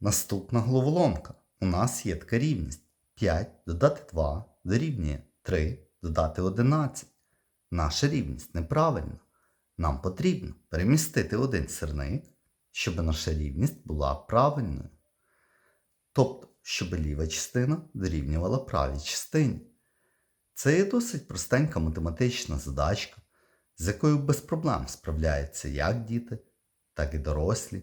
Наступна головоломка. У нас є така рівність. 5 додати 2 дорівнює 3 додати 11. Наша рівність неправильна. Нам потрібно перемістити один сирник, щоб наша рівність була правильною. Тобто, щоб ліва частина дорівнювала правій частині. Це є досить простенька математична задачка, з якою без проблем справляються як діти, так і дорослі.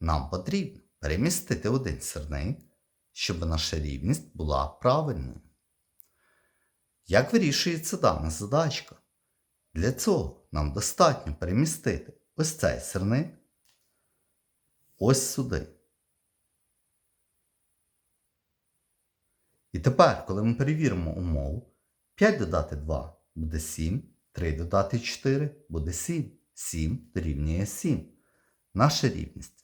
Нам потрібно перемістити один сирник, щоб наша рівність була правильною. Як вирішується дана задачка? Для цього нам достатньо перемістити ось цей сирник ось сюди. І тепер, коли ми перевіримо умову, 5 додати 2 буде 7, 3 додати 4 буде 7, 7 дорівнює 7. Наша рівність